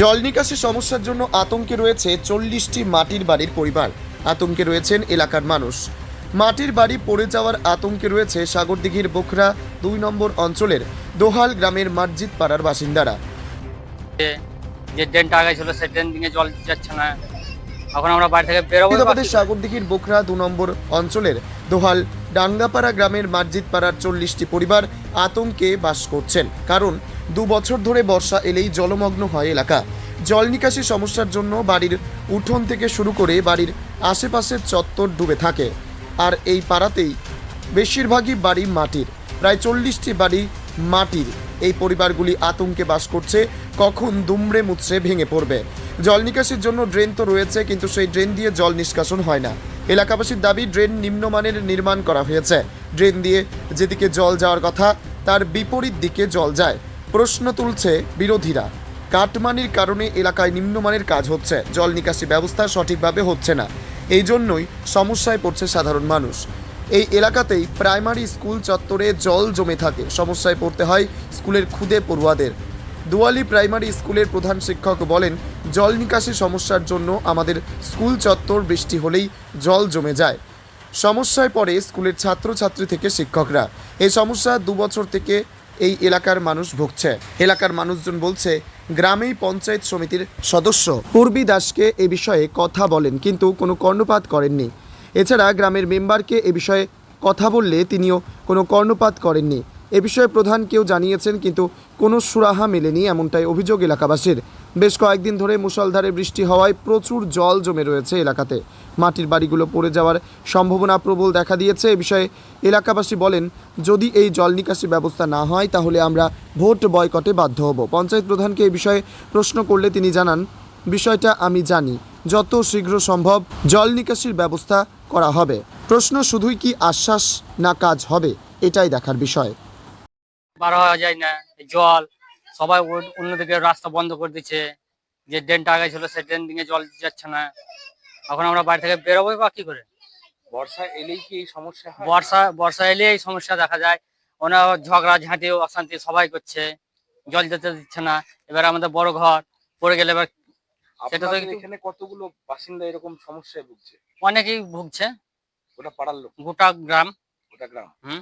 জল নিকাশি সমস্যার জন্য আতঙ্কে রয়েছে চল্লিশটি মাটির বাড়ির পরিবার। আতঙ্কে রয়েছেন এলাকার মানুষ। মাটির বাড়ি পড়ে যাওয়ার আতঙ্কে রয়েছে সাগরদিঘির বোখরা দুই নম্বর অঞ্চলের দোহাল গ্রামের মসজিদ পাড়ার বাসিন্দারা। যে আগে ছিল সেই জল যাচ্ছে না। এখন আমরা বাড়ি থেকে বেরোবো। সাগরদিঘির বোখরা দু নম্বর অঞ্চলের দোহাল ডাঙ্গাপাড়া গ্রামের মসজিদ পাড়ার চল্লিশটি পরিবার আতঙ্কে বাস করছেন। কারণ, দু বছর ধরে বর্ষা এলেই জলমগ্ন হয় এলাকা। জল নিকাশি সমস্যার জন্য বাড়ির উঠোন থেকে শুরু করে বাড়ির আশেপাশের চত্বর ডুবে থাকে। আর এই পাড়াতেই বেশিরভাগই বাড়ি মাটির। প্রায় চল্লিশটি বাড়ি মাটির। এই পরিবারগুলি আতঙ্কে বাস করছে, কখন দুমড়ে মুচড়ে ভেঙে পড়বে। জল নিকাশির জন্য ড্রেন তো রয়েছে, কিন্তু সেই ড্রেন দিয়ে জল নিষ্কাশন হয় না। এলাকাবাসীর দাবি, ড্রেন নিম্নমানের নির্মাণ করা হয়েছে। ড্রেন দিয়ে যেদিকে জল যাওয়ার কথা, তার বিপরীত দিকে জল যায়। প্রশ্ন তুলছে বিরোধীরা। কাটমানির কারণে এলাকায় নিম্নমানের কাজ হচ্ছে। জল নিকাশি ব্যবস্থা সঠিকভাবে হচ্ছে না। এই জন্যই সমস্যায় পড়ছে সাধারণ মানুষ। এই এলাকাতেই প্রাইমারি স্কুল চত্বরে জল জমে থাকে। সমস্যায় পড়তে হয় স্কুলের খুদে পড়ুয়াদের। দুয়ালি প্রাইমারি স্কুলের প্রধান শিক্ষক বলেন জল নিকাশি সমস্যার জন্য আমাদের স্কুল চত্বর বৃষ্টি হলেই জল জমে যায়। সমস্যায় পড়ে স্কুলের ছাত্রছাত্রী থেকে শিক্ষকরা। এই সমস্যা দু বছর থেকে এই এলাকার মানুষ ভুগছে। এলাকার মানুষজন বলছে, গ্রামেই পঞ্চায়েত সমিতির সদস্য পূর্বী দাসকে এ বিষয়ে কথা বলেন, কিন্তু কোনো কর্ণপাত করেননি। এছাড়া গ্রামের মেম্বারকে এ বিষয়ে কথা বললে তিনিও কোনো কর্ণপাত করেননি। এ বিষয়ে প্রধান কেউ জানিয়েছেন, কিন্তু কোনো সুরাহা মেলেনি এমনটাই অভিযোগ এলাকাবাসীর। বেশ কয়েকদিন ধরে মুষলধারে বৃষ্টি হওয়ায় প্রচুর জল জমে রয়েছে এলাকাতে। মাটির বাড়িগুলো পড়ে যাওয়ার সম্ভাবনা প্রবল দেখা দিয়েছে। এ বিষয়ে এলাকাবাসী বলেন, যদি এই জল নিকাশি ব্যবস্থা না হয়, তাহলে আমরা ভোট বয়কটে বাধ্য হব। পঞ্চায়েত প্রধানকে এ বিষয়ে প্রশ্ন করলে তিনি জানান, বিষয়টা আমি জানি। যত শীঘ্র সম্ভব জল নিকাশির ব্যবস্থা করা হবে। প্রশ্ন শুধুই কি আশ্বাস না কাজ হবে? এটাই দেখার বিষয়। বার হওয়া যায় না জল সবাই অন্যদিকে রাস্তা বন্ধ করে দিচ্ছে যে ড্রেনটা আগে ছিল সেই ড্রেন দিকে জল যাচ্ছে না। এখন আমরা বাড়ি থেকে বেরোবো বা কি করে? বর্ষা এলেই কি এই সমস্যা বর্ষা বর্ষা এলে এই সমস্যা দেখা যায়। ওনা ঝগড়া ঝাঁটি অশান্তি সবাই করছে জল যেতে দিচ্ছে না। এবার আমাদের বড় ঘর পড়ে গেলে এবার সেটা তো এখানে কতগুলো বাসিন্দা এরকম সমস্যায় ভুগছে? অনেকেই ভুগছে। পাড়ার লোক? গোটা গ্রাম। গোটা গ্রাম? হুম।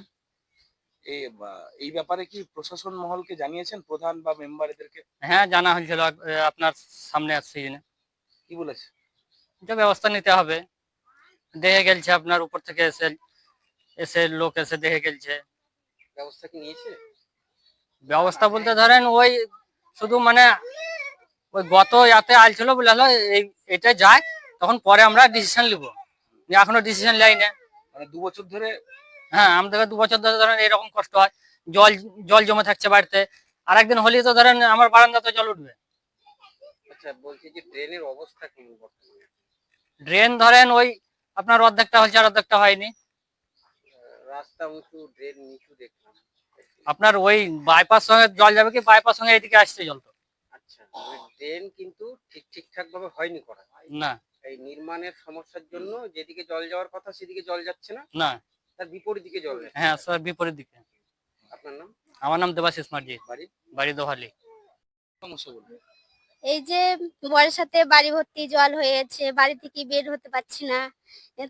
এই ব্যাপারে কি প্রশাসন মহলকে জানিয়েছেন প্রধান বা মেম্বার এদেরকে? হ্যাঁ জানা হয়েছিল আপনার সামনে আসছে কি বলেছে? এটা ব্যবস্থা নিতে হবে। দেখে গেলছে আপনার উপর থেকে এসে এসে লোক এসে দেখে গেলছে। ব্যবস্থা কি নিয়েছে? ব্যবস্থা বলতে ধরেন ওই শুধু মানে ওই গত ইয়াতে আইছিল বলে হলো এই এটা যায় তখন পরে আমরা ডিসিশন নিব। এখনও ডিসিশন নেই না মানে দু বছর ধরে হ্যাঁ আমাদের দু বছর ধরে ধরেন এরকম কষ্ট হয়। জল জল জমে থাকছে বাড়িতে। আর একদিন হলেই তো ধরেন আমার বারান্দাতে জল উঠবে। আচ্ছা বলছি যে ট্রেনের অবস্থা কি ড্রেন ধরেন ওই আপনার অর্ধেকটা হয়েছে আর অর্ধেকটা হয়নি। রাস্তা উঁচু ড্রেন নিচু দেখলাম। আপনার ওই বাইপাস সঙ্গে জল যাবে কি? বাইপাস সঙ্গে এদিকে আসছে জল তো। আচ্ছা ড্রেন কিন্তু ঠিক ঠিকঠাক ভাবে হয়নি করা। না। এই নির্মাণের সমস্যার জন্য যেদিকে জল যাওয়ার কথা সেদিকে জল যাচ্ছে না? না। তার বিপরীত দিকে জল যাচ্ছে হ্যাঁ স্যার বিপরীত দিকে। আপনার নাম? আমার নাম দেবাশিস মার্জি। বাড়ি? বাড়ি দোহালি। সমস্যা বলুন। এই যে বর্ষাতে বাড়ি ভর্তি জল হয়েছে বাড়ি থেকে বের হতে পারছি না।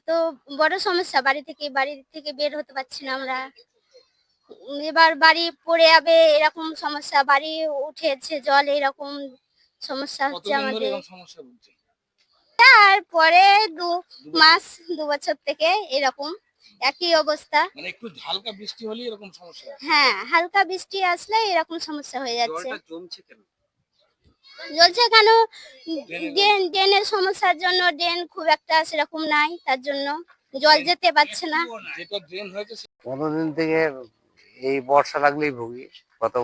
তো বড় সমস্যা বাড়ি থেকে বাড়ি থেকে বের হতে পারছি না আমরা। এবার বাড়ি পড়ে যাবে এরকম সমস্যা বাড়ি উঠেছে জল এরকম সমস্যা হচ্ছে আমাদের। তারপরে দু মাস দু বছর থেকে এরকম। একই অবস্থা। মানে একটু হালকা বৃষ্টি হলেই এরকম সমস্যা। হ্যাঁ হালকা বৃষ্টি আসলে এরকম সমস্যা হয়ে যাচ্ছে। জলটা জমছে কেন? ড্রেন ড্রেনের সমস্যার জন্য ড্রেন খুব একটা সেরকম নাই তার জন্য। জল যেতে পারছে না। যেটা ড্রেন হয়েছে সে- পনেরো দিন থেকে এই বর্ষা লাগলেই ভুগি কত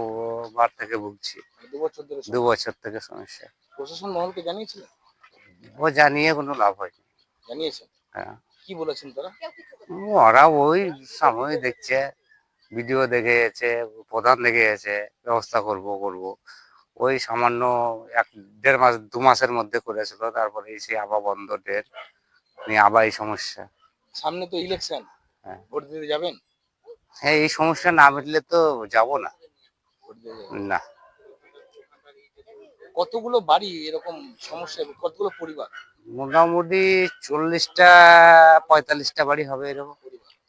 বার থেকে ভুগছি। দু বছর ধরে দু বছর থেকে সমস্যা। প্রশাসন মহলকে জানিয়েছিলেন ও জানিয়ে কোনো লাভ হয়নি। জানিয়েছেন হ্যাঁ। কি বলেছেন তারা? ওরা ওই সাময়িক দেখছে ভিডিও দেখে গেছে প্রধান দেখে গেছে ব্যবস্থা করব করব। ওই সামান্য এক দেড় মাস দু মাসের মধ্যে করেছিল তারপরে এসে আবার বন্ধ ডেট নিয়ে আবার এই সমস্যা। সামনে তো ইলেকশন হ্যাঁ। ভোট দিতে যাবেন? হ্যাঁ এই সমস্যা না মিটলে তো যাব না। না। কতগুলো বাড়ি এরকম সমস্যা কতগুলো পরিবার? মোটামুটি চল্লিশটা পঁয়তাল্লিশটা বাড়ি হবে এরকম।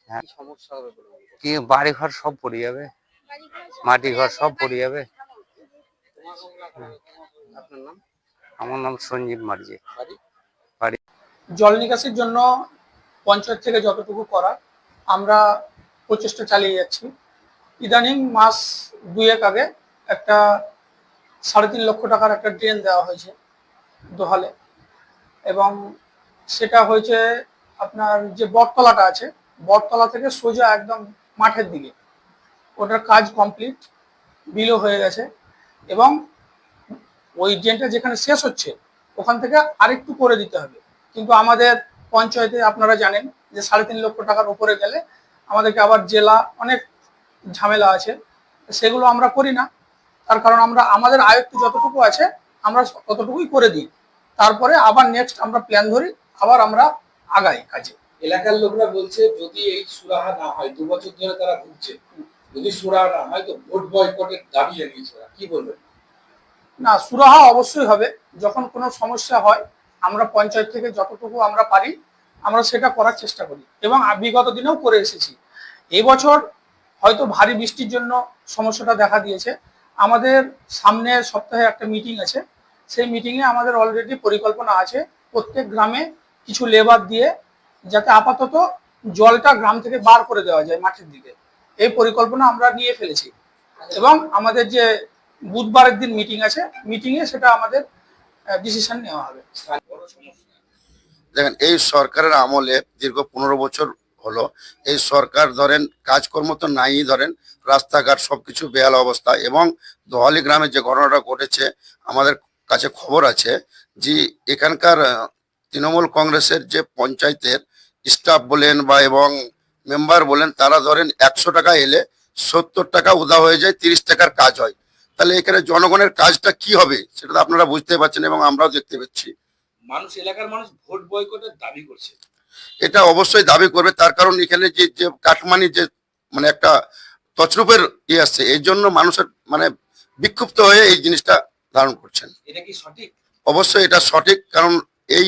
হ্যাঁ। সমস্যা হবে? কি বাড়ি ঘর সব পড়ে যাবে? মাটি ঘর সব পড়ে যাবে? আপনার নাম? আমার নাম সঞ্জীব মার্জি। বাড়ি। জল নিকাশির জন্য পঞ্চায়েত থেকে যতটুকু করার আমরা প্রচেষ্টা চালিয়ে যাচ্ছি। ইদানিং মাস দুয়েক আগে একটা সাড়ে তিন লক্ষ টাকার একটা ড্রেন দেওয়া হয়েছে দোহালে। এবং সেটা হয়েছে আপনার যে বটতলাটা আছে, বটতলা থেকে সোজা একদম মাঠের দিকে। ওটার কাজ কমপ্লিট বিলও হয়ে গেছে। এবং ওই ড্রেনটা যেখানে শেষ হচ্ছে, ওখান থেকে আরেকটু করে দিতে হবে। কিন্তু আমাদের পঞ্চায়েতে আপনারা জানেন যে সাড়ে তিন লক্ষ টাকার উপরে গেলে আমাদেরকে আবার জেলা অনেক ঝামেলা আছে, সেগুলো আমরা করি না। তার কারণ আমরা আমাদের আয়ত্ত যতটুকু আছে আমরা ততটুকুই করে দিই। তারপরে আবার নেক্সট আমরা প্ল্যান ধরি আবার আমরা আগাই কাজে। এলাকার লোকরা বলছে যদি এই সুরাহা না হয় দু বছর ধরে তারা ভুগছে যদি সুরাহা না হয় তো ভোট বয়কটের দাবি জানিয়েছে কি বলবেন? না সুরাহা অবশ্যই হবে। যখন কোনো সমস্যা হয় আমরা পঞ্চায়েত থেকে যতটুকু আমরা পারি আমরা সেটা করার চেষ্টা করি। এবং বিগত দিনেও করে এসেছি। এবছর হয়তো ভারী বৃষ্টির জন্য সমস্যাটা দেখা দিয়েছে। আমাদের সামনের সপ্তাহে একটা মিটিং আছে। সেই মিটিংয়ে আমাদের অলরেডি পরিকল্পনা আছে প্রত্যেক গ্রামে কিছু লেবার দিয়ে যাতে আপাতত জলটা গ্রাম থেকে বার করে দেওয়া যায় মাঠের দিকে। এই পরিকল্পনা আমরা নিয়ে ফেলেছি। এবং আমাদের যে বুধবারের দিন মিটিং আছে মিটিংয়ে সেটা আমাদের ডিসিশন নেওয়া হবে। দেখেন, এই সরকারের আমলে দীর্ঘ পনেরো বছর হলো। এই সরকার ধরেন, কাজকর্ম তো নাই ধরেন, রাস্তাঘাট সবকিছু বেহাল অবস্থা এবং দোহালি গ্রামে যে ঘটনাটা ঘটেছে, আমাদের কাছে খবর আছে যে এখানকার তৃণমূল কংগ্রেসের যে পঞ্চায়েতের স্টাফ বলেন বা এবং মেম্বার বলেন, তারা ধরেন একশো টাকা এলে সত্তর টাকা উদা হয়ে যায়, তিরিশ টাকার কাজ হয়। তাহলে এখানে জনগণের কাজটা কি হবে, সেটা আপনারা বুঝতে পারছেন এবং আমরাও দেখতে পাচ্ছি। মানুষ, এলাকার মানুষ ভোট বয়কটের দাবি করছে। এটা অবশ্যই দাবি করবে। তার কারণ এখানে যে যে কাটমানি যে মানে একটা তছরূপের ইয়ে আসছে এই জন্য মানুষের মানে বিক্ষুব্ধ হয়ে এই জিনিসটা ধারণ করছেন। এটা কি সঠিক? অবশ্যই এটা সঠিক কারণ এই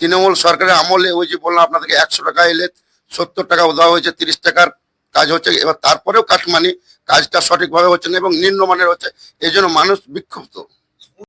তৃণমূল সরকারের আমলে ওই যে বললাম আপনাদেরকে একশো টাকা এলে সত্তর টাকা দেওয়া হয়েছে তিরিশ টাকার কাজ হচ্ছে এবার তারপরেও কাটমানি কাজটা সঠিকভাবে হচ্ছে না এবং নিম্নমানের হচ্ছে এই জন্য মানুষ বিক্ষুব্ধ।